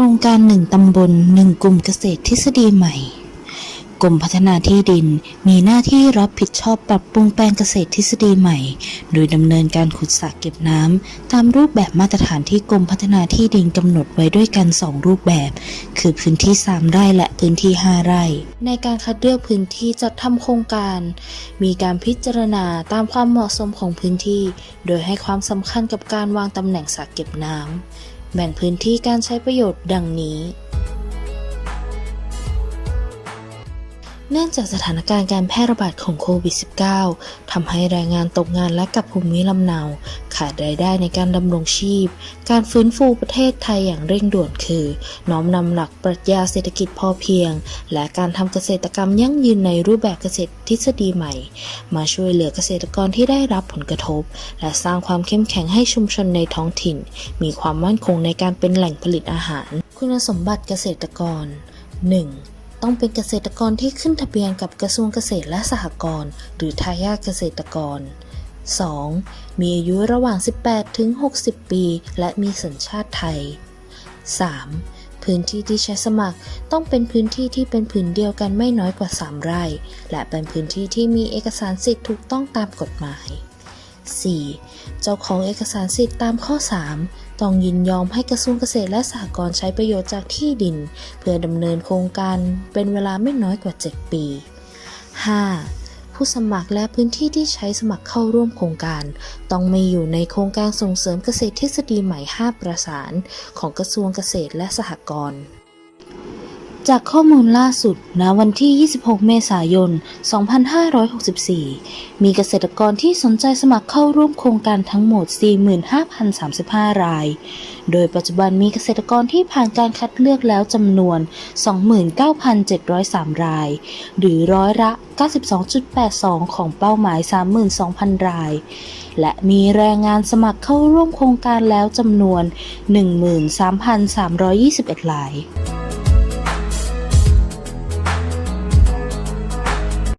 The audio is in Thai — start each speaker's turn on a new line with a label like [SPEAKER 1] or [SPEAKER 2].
[SPEAKER 1] รงการหนึ่งตำบลหนึ่งกลุ่มเกษตรทฤษฎีใหม่ กรมพัฒนาที่ดินมีหน้าที่รับผิดชอบปรับปรุงแปลงเกษตรทฤษฎีใหม่ โดยดำเนินการขุดสระเก็บน้ำตามรูปแบบมาตรฐานที่กรมพัฒนาที่ดินกำหนดไว้ด้วยกัน 2 รูปแบบ คือพื้นที่ 3 ไร่และพื้นที่ 5 ไร่ ในการคัดเลือกพื้นที่จัดทำโครงการ มีการพิจารณาตามความเหมาะสมของพื้นที่ โดยให้ความสำคัญกับการวางตำแหน่งสระเก็บน้ำ แบ่งพื้นที่การใช้ประโยชน์ดังนี้ เนื่องจากสถานการณ์การแพร่ระบาดของโควิด -19 ทำให้แรงงานตกงานและกลับภูมิลำเนา ขาดรายได้ในการดำรงชีพ การฟื้นฟูประเทศไทยอย่างเร่งด่วนคือ น้อมนำหลักปรัชญาเศรษฐกิจพอเพียง และการทำเกษตรกรรมยั่งยืนในรูปแบบเกษตรทฤษฎีใหม่ มาช่วยเหลือเกษตรกรที่ได้รับผลกระทบ และสร้างความเข้มแข็งให้ชุมชนในท้องถิ่น มีความมั่นคงในการเป็นแหล่งผลิตอาหาร คุณสมบัติเกษตรกร 1. ต้องเป็นเกษตรกรที่ขึ้นทะเบียนกับกระทรวงเกษตรและสหกรณ์หรือทายาทเกษตรกร 2. มีอายุระหว่าง 18 ถึง 60 ปี และมีสัญชาติไทย 3. พื้นที่ที่ใช้สมัครต้องเป็นพื้นที่ที่เป็นผืนเดียวกันไม่น้อยกว่า 3 ไร่ และเป็นพื้นที่ที่มีเอกสารสิทธิ์ถูกต้องตามกฎหมาย 4. เจ้าของเอกสารสิทธิ์ตามข้อ 3 ต้องยินยอมให้กระทรวงเกษตรและสหกรณ์ใช้ประโยชน์จากที่ดิน เพื่อดำเนินโครงการเป็นเวลาไม่น้อยกว่า 7 ปี 5. ผู้สมัครและพื้นที่ที่ใช้สมัครเข้าร่วมโครงการ ต้องมีอยู่ในโครงการส่งเสริมเกษตรทฤษฎีใหม่ 5 ประสาน ของกระทรวงเกษตรและสหกรณ์ จากข้อมูลล่าสุดณวันที่ 26 เมษายน 2564 มีเกษตรกรที่สนใจสมัครเข้าร่วมโครงการทั้งหมด 45,035 ราย โดยปัจจุบันมีเกษตรกรที่ผ่านการคัดเลือกแล้วจำนวน 29,703 ราย หรือร้อยละ 92.82 ของเป้าหมาย 32,000 ราย และมีแรงงานสมัครเข้าร่วมโครงการแล้วจำนวน 13,321 ราย